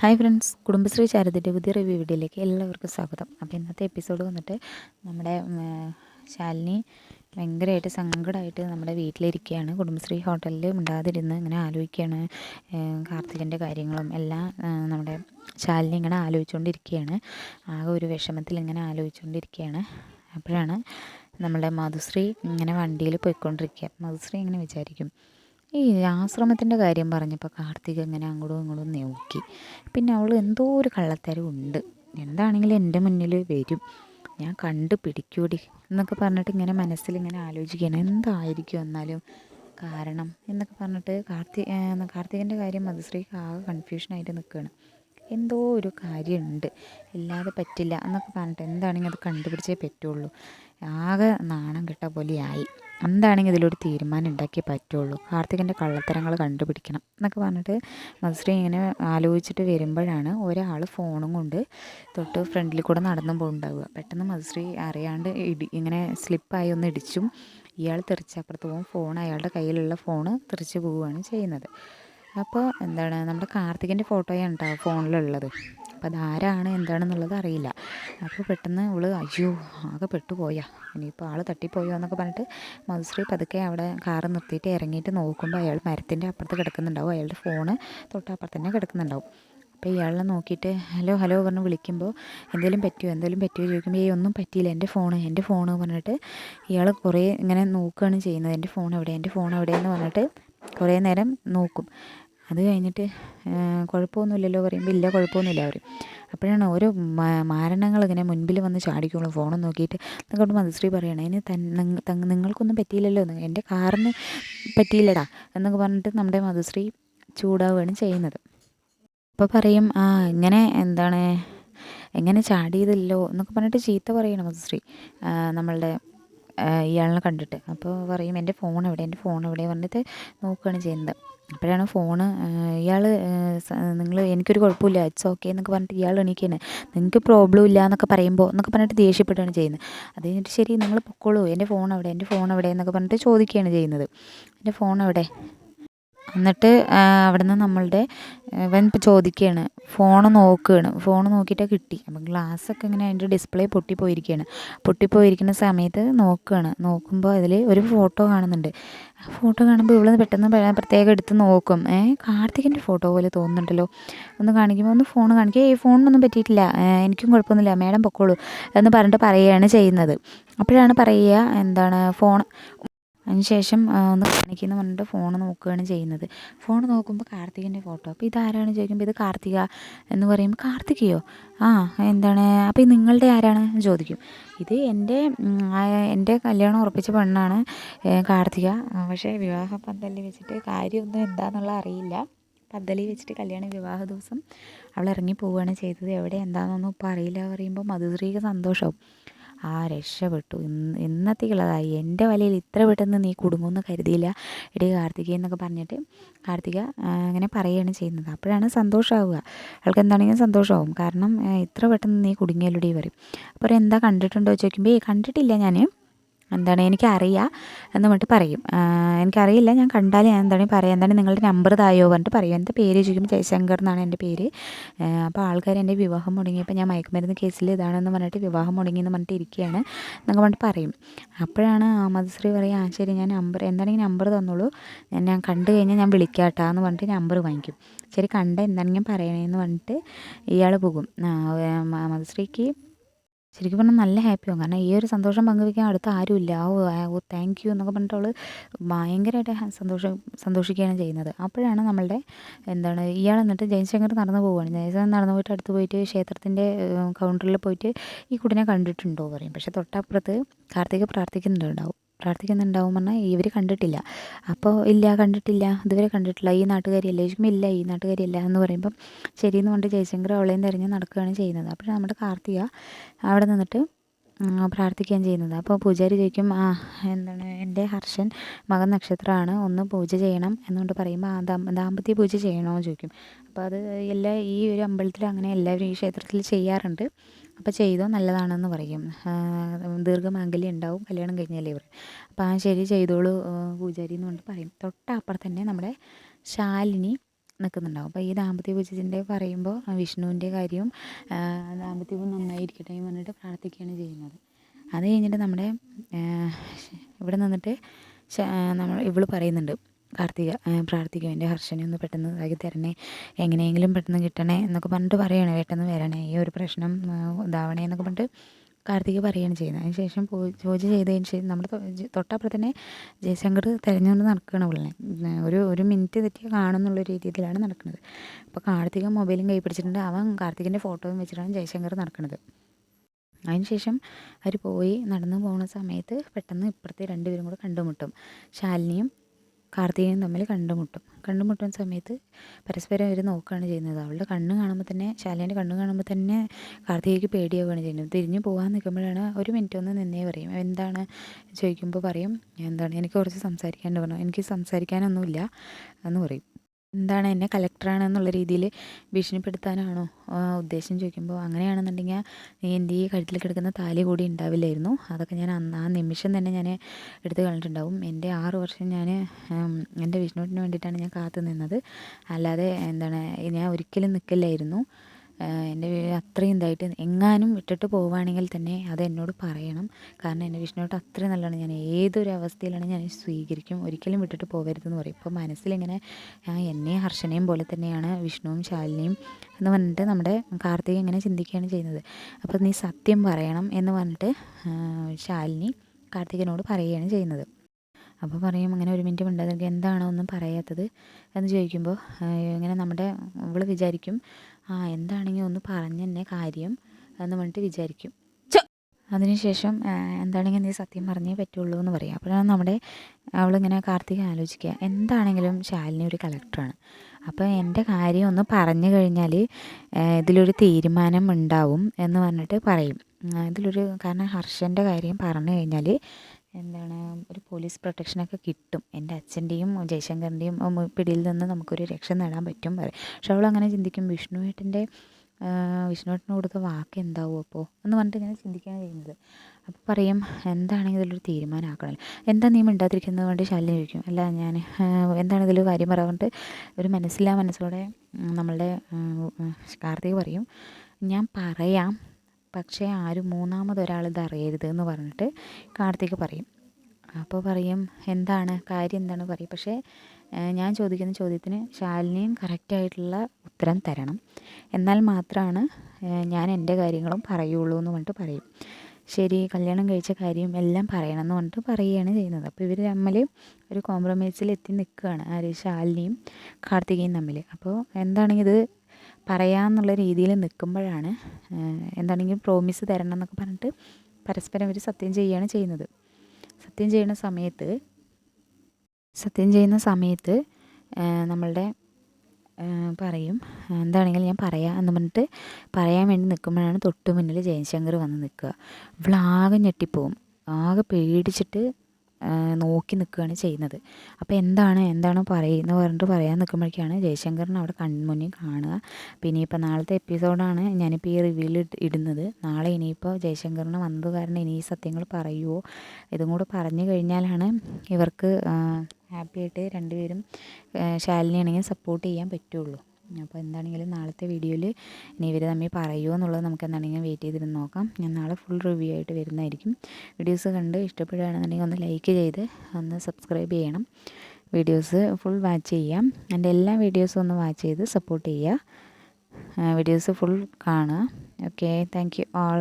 Hi friends Kudumbashree ചാരിറ്റിയുടെ പുതിയ review വീഡിയോയിലേക്ക് എല്ലാവർക്കും സ്വാഗതം. അപ്പോൾ ഇന്നത്തെ എപ്പിസോഡ് വന്നിട്ട് നമ്മുടെ ശാലിനി ഭയങ്കരമായിട്ട് സങ്കടമായിട്ട് നമ്മുടെ വീട്ടിലിരിക്കുകയാണ്. കുടുംബശ്രീ ഹോട്ടലിൽ മിണ്ടാതിരുന്ന് ഇങ്ങനെ ആലോചിക്കുകയാണ്. കാർത്തികന്റെ കാര്യങ്ങളും എല്ലാം നമ്മുടെ ശാലിനി ഇങ്ങനെ ആലോചിച്ചുകൊണ്ടിരിക്കുകയാണ്. ആകെ ഒരു വിഷമത്തിൽ ഇങ്ങനെ ആലോചിച്ചുകൊണ്ടിരിക്കുകയാണ്. അപ്പോഴാണ് നമ്മുടെ മധുശ്രീ ഇങ്ങനെ വണ്ടിയിൽ പോയിക്കൊണ്ടിരിക്കുക. മധുശ്രീ ഇങ്ങനെ വിചാരിക്കും ഈ ആശ്രമത്തിന്റെ കാര്യം പറഞ്ഞപ്പോൾ കാർത്തിക് ഇങ്ങനെ അങ്ങോട്ടും ഇങ്ങോട്ടും നോക്കി. പിന്നെ അവൾ എന്തോ ഒരു കള്ളത്തരം ഉണ്ട് എന്താണെങ്കിലും എന്റെ മുന്നിൽ വരും. ഞാൻ കണ്ടു പിടിക്കൂടി എന്നൊക്കെ പറഞ്ഞിട്ട് ഇങ്ങനെ മനസ്സിൽ ഇങ്ങനെ ആലോചിക്കുകയാണ്. എന്തായിരിക്കും എന്നാലും കാരണം എന്നൊക്കെ പറഞ്ഞിട്ട് കാർത്തി കാർത്തികന്റെ കാര്യം മധുശ്രീക്ക് ആകെ കൺഫ്യൂഷനായിട്ട് നിൽക്കുകയാണ്. എന്തോ ഒരു കാര്യമുണ്ട്. ഇല്ലാതെ പറ്റില്ല എന്നൊക്കെ പറഞ്ഞിട്ട് എന്താണെങ്കിൽ അത് കണ്ടുപിടിച്ചേ പറ്റുള്ളൂ. ആകെ നാണം കെട്ട പോലെയായി. എന്താണെങ്കിൽ ഇതിലൊരു തീരുമാനം ഉണ്ടാക്കിയേ പറ്റുള്ളൂ. കാർത്തികന്റെ കള്ളത്തരങ്ങൾ കണ്ടുപിടിക്കണം എന്നൊക്കെ പറഞ്ഞിട്ട് മധുശ്രീ ഇങ്ങനെ ആലോചിച്ചിട്ട് വരുമ്പോഴാണ് ഒരാൾ ഫോണും കൊണ്ട് തൊട്ട് ഫ്രണ്ടിൽ കൂടെ നടന്നു പോകുന്നുണ്ടാവുക പെട്ടെന്ന് മധുശ്രീ അറിയാണ്ട് ഇടി ഇങ്ങനെ സ്ലിപ്പായി ഒന്ന് ഇടിച്ചും ഇയാൾ തെറിച്ചപ്പുറത്ത് പോകും ഫോൺ അയാളുടെ കയ്യിലുള്ള ഫോൺ തെറിച്ച് പോവുകയാണ് ചെയ്യുന്നത്. അപ്പോൾ എന്താണ് നമ്മുടെ കാർത്തികന്റെ ഫോട്ടോയാണ് കേട്ടോ ഫോണിലുള്ളത്. അപ്പോൾ അതാരാണ് എന്താണെന്നുള്ളത് അറിയില്ല. അപ്പോൾ പെട്ടെന്ന് അവൾ അയ്യോ ആകെ പെട്ടുപോയാ. ഇനിയിപ്പോൾ ആൾ തട്ടിപ്പോയോ എന്നൊക്കെ പറഞ്ഞിട്ട് മധുശ്രീ പതുക്കെ അവിടെ കാറ് നിർത്തിയിട്ട് ഇറങ്ങിയിട്ട് നോക്കുമ്പോൾ അയാൾ മരത്തിന്റെ അപ്പുറത്ത് കിടക്കുന്നുണ്ടാവും. അയാളുടെ ഫോണ് തൊട്ടപ്പുറത്ത് തന്നെ കിടക്കുന്നുണ്ടാവും. അപ്പോൾ ഇയാളെ നോക്കിയിട്ട് ഹലോ ഹലോ പറഞ്ഞ് വിളിക്കുമ്പോൾ എന്തെങ്കിലും പറ്റുമോ എന്തെങ്കിലും പറ്റുമോ ചോദിക്കുമ്പോൾ ഈ ഒന്നും പറ്റിയില്ല. എന്റെ ഫോണ് എന്റെ ഫോണ് പറഞ്ഞിട്ട് ഇയാൾ കുറേ ഇങ്ങനെ നോക്കുകയാണ് ചെയ്യുന്നത്. എന്റെ ഫോൺ എവിടെ? എന്റെ ഫോൺ എവിടെയെന്ന് പറഞ്ഞിട്ട് കുറേ നേരം നോക്കും. അത് കഴിഞ്ഞിട്ട് കുഴപ്പമൊന്നുമില്ലല്ലോ പറയുമ്പോൾ ഇല്ല കുഴപ്പമൊന്നുമില്ല പറയും. അപ്പോഴാണ് ഓരോ മാരണങ്ങൾ ഇങ്ങനെ മുൻപിൽ വന്ന് ചാടിക്കുള്ളൂ ഫോണും നോക്കിയിട്ട് നിങ്ങൾക്കോട്ട് മധുശ്രീ പറയണം അതിന് നിങ്ങൾക്കൊന്നും പറ്റിയില്ലല്ലോ. എന്റെ കാറിന് പറ്റിയില്ലടാ. എന്നൊക്കെ പറഞ്ഞിട്ട് നമ്മുടെ മധുശ്രീ ചൂടാവുകയാണ് ചെയ്യുന്നത്. അപ്പോൾ പറയും ആ ഇങ്ങനെ എന്താണ് എങ്ങനെ ചാടിയതല്ലോ? എന്നൊക്കെ പറഞ്ഞിട്ട് ചീത്ത പറയണം മധുശ്രീ നമ്മളുടെ ഇയാളിനെ കണ്ടിട്ട്. അപ്പോൾ പറയും എന്റെ ഫോൺ എവിടെ? എന്റെ ഫോൺ എവിടെ? പറഞ്ഞിട്ട് നോക്കുകയാണ് ചെയ്യുന്നത്. അപ്പോഴാണ് ഫോണ് ഇയാൾ നിങ്ങൾ എനിക്കൊരു കുഴപ്പമില്ല ഇറ്റ്സ് ഓക്കെ എന്നൊക്കെ പറഞ്ഞിട്ട് ഇയാൾ എണീക്കുകയാണ് നിങ്ങൾക്ക് പ്രോബ്ലം ഇല്ല എന്നൊക്കെ പറയുമ്പോൾ എന്നൊക്കെ പറഞ്ഞിട്ട് ദേഷ്യപ്പെടുകയാണ് ചെയ്യുന്നത്. അത് കഴിഞ്ഞിട്ട് ശരി നിങ്ങൾ പൊക്കോളൂ എന്റെ ഫോൺ അവിടെ എന്റെ ഫോൺ അവിടെ എന്നൊക്കെ പറഞ്ഞിട്ട് ചോദിക്കുകയാണ് ചെയ്യുന്നത്. എന്റെ ഫോൺ എവിടെ എന്നിട്ട് അവിടെ നിന്ന് നമ്മളുടെ ഇവൻ ചോദിക്കുകയാണ് ഫോൺ നോക്കുകയാണ് ഫോൺ നോക്കിയിട്ട് കിട്ടി. അപ്പം ഗ്ലാസ്സൊക്കെ ഇങ്ങനെ അതിന്റെ ഡിസ്പ്ലേ പൊട്ടിപ്പോയിരിക്കുകയാണ് പൊട്ടിപ്പോയിരിക്കുന്ന സമയത്ത് നോക്കുകയാണ് നോക്കുമ്പോൾ അതിൽ ഒരു ഫോട്ടോ കാണുന്നുണ്ട്. ആ ഫോട്ടോ കാണുമ്പോൾ ഇവിടെ പെട്ടെന്ന് പ്രത്യേകം എടുത്ത് നോക്കും. ഏ കാർത്തികിന്റെ ഫോട്ടോ പോലെ തോന്നുന്നുണ്ടല്ലോ. ഒന്ന് കാണിക്കുമ്പോൾ ഒന്ന് ഫോൺ കാണിക്കുക ഈ ഫോണിനൊന്നും പറ്റിയിട്ടില്ല. എനിക്കും കുഴപ്പമൊന്നുമില്ല. മേഡം പൊക്കോളൂ. എന്ന് പറഞ്ഞിട്ട് പറയുകയാണ് ചെയ്യുന്നത്. അപ്പോഴാണ് പറയുക എന്താണ് ഫോൺ അതിനുശേഷം ഒന്ന് കാണിക്കുന്നു പറഞ്ഞിട്ട് ഫോൺ നോക്കുകയാണ് ചെയ്യുന്നത്. ഫോൺ നോക്കുമ്പോൾ കാർത്തികന്റെ ഫോട്ടോ. അപ്പോൾ ഇതാരാണ് ചോദിക്കുമ്പോൾ ഇത് കാർത്തിക എന്ന് പറയുമ്പോൾ കാർത്തികയോ? ആ എന്താണ്? അപ്പോൾ ഇത് നിങ്ങളുടെ ആരാണ്? ചോദിക്കും. ഇത് എന്റെ എന്റെ കല്യാണം ഉറപ്പിച്ച പെണ്ണാണ് കാർത്തിക. പക്ഷേ വിവാഹ പന്തലിൽ വെച്ചിട്ട് കാര്യമൊന്നും എന്താണെന്നുള്ള അറിയില്ല. പന്തലിൽ വെച്ചിട്ട് കല്യാണ വിവാഹ ദിവസം അവൾ ഇറങ്ങി പോവുകയാണ് ചെയ്തത്. എവിടെ എന്താണെന്നൊന്നും ഇപ്പോൾ അറിയില്ല പറയുമ്പോൾ മധുശ്രീക്ക് സന്തോഷമാവും ആ രക്ഷപ്പെട്ടു. ഇന്ന് ഇന്നത്തേക്കുള്ളതായി. എന്റെ വലയിൽ ഇത്ര പെട്ടെന്ന് നീ കുടുങ്ങുമെന്ന് കരുതിയില്ല. എടി കാർത്തിക എന്നൊക്കെ പറഞ്ഞിട്ട് കാർത്തിക അങ്ങനെ പറയുകയാണ് ചെയ്യുന്നത്. അപ്പോഴാണ് സന്തോഷമാവുക അവൾക്ക് എന്താണെങ്കിലും സന്തോഷമാവും. കാരണം ഇത്ര പെട്ടെന്ന് നീ കുടുങ്ങിയല്ലോടി പറയും. അപ്പോൾ എന്താ കണ്ടിട്ടുണ്ടോ ചോദിക്കുമ്പോൾ കണ്ടിട്ടില്ല ഞാൻ എന്താണ് എനിക്കറിയാം എന്ന് പറഞ്ഞിട്ട് പറയും. എനിക്കറിയില്ല ഞാൻ കണ്ടാൽ ഞാൻ എന്താണ് പറയാം എന്താണ് നിങ്ങളുടെ നമ്പർ തായോ പറഞ്ഞിട്ട് പറയും. എന്റെ പേര് ചോദിക്കുമ്പോൾ ജയശങ്കർ എന്നാണ് എന്റെ പേര്. അപ്പോൾ ആൾക്കാർ എന്റെ വിവാഹം മുടങ്ങിയപ്പോൾ ഞാൻ മയക്കുമരുന്ന് കേസിൽ ഇതാണെന്ന് പറഞ്ഞിട്ട് വിവാഹം മുടങ്ങിയെന്ന് പറഞ്ഞിട്ട് ഇരിക്കുകയാണ് എന്നൊക്കെ പറഞ്ഞിട്ട് പറയും. അപ്പോഴാണ് മധുശ്രീ പറയും ആ ശരി ഞാൻ നമ്പർ എന്താണെങ്കിൽ നമ്പർ തന്നോളൂ. ഞാൻ ഞാൻ കണ്ടു കഴിഞ്ഞാൽ ഞാൻ വിളിക്കാട്ടാ എന്ന് പറഞ്ഞിട്ട് നമ്പർ വാങ്ങിക്കും. ശരി കണ്ട എന്താണെങ്കിലും പറയണേന്ന് പറഞ്ഞിട്ട് ഇയാൾ പോകും. മധുശ്രീക്ക് ശരിക്കും പറഞ്ഞാൽ നല്ല ഹാപ്പിയാവും കാരണം ഈ ഒരു സന്തോഷം പങ്കുവെക്കാൻ അടുത്ത ആരുമില്ല. ഓ ഓ താങ്ക് യു എന്നൊക്കെ പറഞ്ഞിട്ട് അവൾ ഭയങ്കരമായിട്ട് സന്തോഷം സന്തോഷിക്കുകയാണ് ചെയ്യുന്നത്. അപ്പോഴാണ് നമ്മളുടെ എന്താണ് ഇയാൾ എന്നിട്ട് ജയശങ്കർ നടന്നു പോവുകയാണ്. ജയശങ്കർ നടന്നു പോയിട്ട് അടുത്ത് പോയിട്ട് ക്ഷേത്രത്തിന്റെ കൗണ്ടറിൽ പോയിട്ട് ഈ കുട്ടിനെ കണ്ടിട്ടുണ്ടോ പറയും. പക്ഷേ തൊട്ടപ്പുറത്ത് കാർത്തിക പ്രാർത്ഥിക്കുന്നുണ്ടാവും. പ്രാർത്ഥിക്കുന്നുണ്ടാവും പറഞ്ഞാൽ ഇവർ കണ്ടിട്ടില്ല. അപ്പോൾ ഇല്ല കണ്ടിട്ടില്ല. ഇതുവരെ കണ്ടിട്ടില്ല. ഈ നാട്ടുകാരിയല്ല? ചോദിക്കുമ്പോൾ ഇല്ല ഈ നാട്ടുകാരിയല്ല എന്ന് പറയുമ്പം ശരിയെന്ന് പറഞ്ഞിട്ട് ജയശങ്കർ അവളെയും തിരഞ്ഞ് നടക്കുകയാണ് ചെയ്യുന്നത്. അപ്പോൾ നമ്മുടെ കാർത്തിക അവിടെ നിന്നിട്ട് പ്രാർത്ഥിക്കുകയും ചെയ്യുന്നത്. അപ്പോൾ പൂജാരി ചോദിക്കും ആ എന്താണ്? എന്റെ ഹർഷൻ മകൻ നക്ഷത്രമാണ്. ഒന്ന് പൂജ ചെയ്യണം എന്നുകൊണ്ട് പറയുമ്പോൾ ആ ദാമ്പത്യ പൂജ ചെയ്യണമെന്ന് ചോദിക്കും. അപ്പോൾ അത് എല്ലാ ഈ ഒരു അമ്പലത്തിൽ അങ്ങനെ എല്ലാവരും ഈ ക്ഷേത്രത്തിൽ ചെയ്യാറുണ്ട്. അപ്പോൾ ചെയ്തോ നല്ലതാണെന്ന് പറയും. ദീർഘമാംഗല്യം ഉണ്ടാവും കല്യാണം കഴിഞ്ഞാലേ പറയും അപ്പോൾ ആ ശരി ചെയ്തോളൂ പൂജാരി എന്ന് കൊണ്ട് പറയും. തൊട്ടപ്പുറം തന്നെ നമ്മുടെ ശാലിനി നിൽക്കുന്നുണ്ടാവും. അപ്പോൾ ഈ ദാമ്പത്യ പൂജത്തിന്റെ പറയുമ്പോൾ വിഷ്ണുവിന്റെ കാര്യവും ദാമ്പത്യവും നന്നായിരിക്കട്ടെ എന്ന് പറഞ്ഞിട്ട് പ്രാർത്ഥിക്കുകയാണ് ചെയ്യുന്നത്. അത് കഴിഞ്ഞിട്ട് നമ്മുടെ ഇവിടെ നിന്നിട്ട് നമ്മൾ ഇവൾ പറയുന്നുണ്ട്. കാർത്തിക പ്രാർത്ഥിക്കും എന്റെ ഹർഷനെ ഒന്ന് പെട്ടെന്ന് ഇതാക്കി തരണേ. എങ്ങനെയെങ്കിലും പെട്ടെന്ന് കിട്ടണേ എന്നൊക്കെ പറഞ്ഞിട്ട് പറയണേ. പെട്ടെന്ന് വരണേ ഈ ഒരു പ്രശ്നം ഇതാവണേ എന്നൊക്കെ പറഞ്ഞിട്ട് കാർത്തിക പറയുകയാണ് ചെയ്യുന്നത്. അതിന് ശേഷം പൂജ ചെയ്തതിന് ശേഷം നമ്മൾ തൊട്ടപ്പുറം തന്നെ ജയശങ്കർ തിരഞ്ഞുകൊണ്ട് നടക്കുകയാണ് ഉള്ളത് ഒരു ഒരു മിനിറ്റ് തെറ്റിയാൽ കാണുന്നുള്ള രീതിയിലാണ് നടക്കുന്നത്. അപ്പോൾ കാർത്തിക മൊബൈലും കൈ പിടിച്ചിട്ടുണ്ട്. അവൻ കാർത്തികിന്റെ ഫോട്ടോയും വെച്ചിട്ടാണ് ജയശങ്കർ നടക്കുന്നത്. അതിനുശേഷം അവർ പോയി നടന്നു പോകുന്ന സമയത്ത് പെട്ടെന്ന് ഇപ്പുറത്തെ രണ്ടുപേരും കൂടെ കണ്ടുമുട്ടും. ശാലിനിയും കാർത്തികയും തമ്മിൽ കണ്ടുമുട്ടും. കണ്ടുമുട്ടുന്ന സമയത്ത് പരസ്പരം അവർ നോക്കുകയാണ് ചെയ്യുന്നത്. അവളുടെ കണ്ണ് കാണുമ്പോൾ തന്നെ ശാലിന്റെ കണ്ണ് കാണുമ്പോൾ തന്നെ കാർത്തികയ്ക്ക് പേടിയാവുകയാണ് ചെയ്യുന്നത്. തിരിഞ്ഞു പോകാൻ നിൽക്കുമ്പോഴാണ് ഒരു മിനിറ്റ് ഒന്ന് നിന്നേ പറയും. എന്താണ്? ചോദിക്കുമ്പോൾ പറയും എന്താണ്? എനിക്ക് കുറച്ച് സംസാരിക്കാനുണ്ട് പറഞ്ഞു. എനിക്ക് സംസാരിക്കാനൊന്നുമില്ല എന്ന് പറയും. എന്താണ് എന്നെ കലക്ടറാണെന്നുള്ള രീതിയിൽ ഭീഷണിപ്പെടുത്താനാണോ ഉദ്ദേശം ചോദിക്കുമ്പോൾ. അങ്ങനെയാണെന്നുണ്ടെങ്കിൽ നീ എന്റെ ഈ കഴുത്തിൽ കിടക്കുന്ന താലി കൂടി ഉണ്ടാവില്ലായിരുന്നു. അതൊക്കെ ഞാൻ അന്ന് ആ നിമിഷം തന്നെ ഞാൻ എടുത്തു കളഞ്ഞിട്ടുണ്ടാവും. എന്റെ ആറ് വർഷം ഞാൻ എന്റെ വിഷ്ണുവിന് വേണ്ടിയിട്ടാണ് ഞാൻ കാത്തു നിന്നത്. അല്ലാതെ എന്താണ് ഞാൻ ഒരിക്കലും നിൽക്കില്ലായിരുന്നു. എന്റെ അത്രയും ഇതായിട്ട് എങ്ങാനും വിട്ടിട്ട് പോവുകയാണെങ്കിൽ തന്നെ അത് എന്നോട് പറയണം. കാരണം എന്റെ വിഷ്ണുവായിട്ട് അത്രയും നല്ലതാണ് ഞാൻ ഏതൊരു അവസ്ഥയിലാണ് ഞാൻ സ്വീകരിക്കും. ഒരിക്കലും വിട്ടിട്ട് പോകരുതെന്ന് പറയും. ഇപ്പോൾ മനസ്സിലിങ്ങനെ എന്നെയും ഹർഷനെയും പോലെ തന്നെയാണ് വിഷ്ണുവും ശാലിനിയും എന്ന് പറഞ്ഞിട്ട് നമ്മുടെ കാർത്തിക ഇങ്ങനെ ചിന്തിക്കുകയാണ് ചെയ്യുന്നത്. അപ്പോൾ നീ സത്യം പറയണം എന്ന് പറഞ്ഞിട്ട് ശാലിനി കാർത്തികനോട് പറയുകയാണ് ചെയ്യുന്നത്. അപ്പോൾ പറയും അങ്ങനെ ഒരു മിനിറ്റ് മിണ്ടാതെ എന്താണോ ഒന്നും പറയാത്തത്? എന്ന് ചോദിക്കുമ്പോൾ ഇങ്ങനെ നമ്മുടെ ഇവൾ വിചാരിക്കും ആ എന്താണെങ്കിൽ ഒന്ന് പറഞ്ഞു പറഞ്ഞെന്നെ കാര്യം എന്ന് പറഞ്ഞിട്ട് വിചാരിക്കും. അതിനുശേഷം എന്താണെങ്കിൽ നീ സത്യം പറഞ്ഞേ പറ്റുള്ളൂ എന്ന് പറയാം. അപ്പോഴാണ് നമ്മുടെ അവളിങ്ങനെ കാർത്തിക ആലോചിക്കുക. എന്താണെങ്കിലും ശാലിനി ഒരു കളക്ടറാണ് അപ്പോൾ എന്റെ കാര്യം ഒന്ന് പറഞ്ഞു കഴിഞ്ഞാൽ ഇതിലൊരു തീരുമാനം ഉണ്ടാവും എന്ന് പറഞ്ഞിട്ട് പറയും. ഇതിലൊരു കാരണം ഹർഷന്റെ കാര്യം പറഞ്ഞു കഴിഞ്ഞാൽ എന്താണ് പോലീസ് പ്രൊട്ടക്ഷനൊക്കെ കിട്ടും. എന്റെ അച്ഛന്റെയും ജയശങ്കറിന്റെയും പിടിയിൽ നിന്ന് നമുക്കൊരു രക്ഷ നേടാൻ പറ്റും പറയും. പക്ഷെ അവൾ അങ്ങനെ ചിന്തിക്കും വിഷ്ണുവേട്ടന്റെ വിഷ്ണുവേട്ടന് കൊടുത്ത വാക്ക് എന്താവും അപ്പോൾ? എന്ന് പറഞ്ഞിട്ട് ഇങ്ങനെ ചിന്തിക്കുകയാണ് ചെയ്യുന്നത്. അപ്പോൾ പറയും എന്താണെങ്കിൽ ഇതിലൊരു തീരുമാനമാക്കണം എന്താ നീ മിണ്ടാതിരിക്കുന്നത്? കൊണ്ട് ശല്യം ചോദിക്കും അല്ല ഞാൻ എന്താണ് ഇതിൽ കാര്യം? പറയാറുണ്ട് ഒരു മനസ്സിലാ മനസ്സോടെ നമ്മളുടെ കാർത്തിക് പറയും ഞാൻ പറയാം പക്ഷേ ആരും മൂന്നാമതൊരാൾ ഇത് അറിയരുത് എന്ന് പറഞ്ഞിട്ട് കാർത്തിക് പറയും. അപ്പോൾ പറയും എന്താണ്? കാര്യം എന്താണ്? പറയും. പക്ഷേ ഞാൻ ചോദിക്കുന്ന ചോദ്യത്തിന് ശാലിനിയും കറക്റ്റായിട്ടുള്ള ഉത്തരം തരണം. എന്നാൽ മാത്രമാണ് ഞാൻ എന്റെ കാര്യങ്ങളും പറയുള്ളൂ എന്ന് പറഞ്ഞിട്ട് പറയും. ശരി കല്യാണം കഴിച്ച കാര്യം എല്ലാം പറയണം എന്ന് പറഞ്ഞിട്ട് പറയുകയാണ് ചെയ്യുന്നത്. അപ്പോൾ ഇവർ തമ്മിൽ ഒരു കോംപ്രമൈസിൽ എത്തി നിൽക്കുകയാണ് ആര്? ശാലിനിയും കാർത്തികയും തമ്മിൽ. അപ്പോൾ എന്താണെങ്കിൽ ഇത് പറയാമെന്നുള്ള രീതിയിൽ നിൽക്കുമ്പോഴാണ് എന്താണെങ്കിലും പ്രോമിസ് തരണം എന്നൊക്കെ പറഞ്ഞിട്ട് പരസ്പരം അവർ സത്യം ചെയ്യുകയാണ് ചെയ്യുന്നത്. സത്യം ചെയ്യുന്ന സമയത്ത് സത്യം ചെയ്യുന്ന സമയത്ത് നമ്മളുടെ പറയും എന്താണെങ്കിലും ഞാൻ പറയാം എന്ന് പറഞ്ഞിട്ട് പറയാൻ വേണ്ടി നിൽക്കുമ്പോഴാണ് തൊട്ടു മുന്നിൽ ജയശങ്കർ വന്ന് നിൽക്കുക. ഇവളാകെ ഞെട്ടിപ്പോവും. ആകെ പേടിച്ചിട്ട് നോക്കി നിൽക്കുകയാണ് ചെയ്യുന്നത്. അപ്പോൾ എന്താണ് എന്താണ് പറയുന്നത് പറഞ്ഞിട്ട് പറയാൻ നിൽക്കുമ്പോഴേക്കാണ് ജയശങ്കറിന് അവിടെ കൺമുന്നിൽ കാണുക. പിന്നെ ഇപ്പോൾ നാളത്തെ എപ്പിസോഡാണ് ഞാനിപ്പോൾ ഈ റിവ്യൂവിൽ ഇടുന്നത്. നാളെ ഇനിയിപ്പോൾ ജയശങ്കറിന് വന്നത് കാരണം ഇനി ഈ സത്യങ്ങൾ പറയുമോ ഇതും കൂടെ പറഞ്ഞു കഴിഞ്ഞാലാണ് ഇവർക്ക് ഹാപ്പി ആയിട്ട് രണ്ടുപേരും ശാലിനിയാണെങ്കിൽ സപ്പോർട്ട് ചെയ്യാൻ പറ്റുള്ളൂ. അപ്പോൾ എന്താണെങ്കിലും നാളത്തെ വീഡിയോയിൽ ഇനി ഇവർ തമ്മിൽ പറയുമോ എന്നുള്ളത് നമുക്ക് എന്താണെങ്കിലും വെയിറ്റ് ചെയ്തിരുന്ന് നോക്കാം. ഞാൻ നാളെ ഫുൾ റിവ്യൂ ആയിട്ട് വരുന്നതായിരിക്കും. വീഡിയോസ് കണ്ട് ഇഷ്ടപ്പെടുകയാണെന്നുണ്ടെങ്കിൽ ഒന്ന് ലൈക്ക് ചെയ്ത് ഒന്ന് സബ്സ്ക്രൈബ് ചെയ്യണം. വീഡിയോസ് ഫുൾ വാച്ച് ചെയ്യാം. എന്റെ എല്ലാ വീഡിയോസും ഒന്ന് വാച്ച് ചെയ്ത് സപ്പോർട്ട് ചെയ്യുക. വീഡിയോസ് ഫുൾ കാണുക. Okay thank you all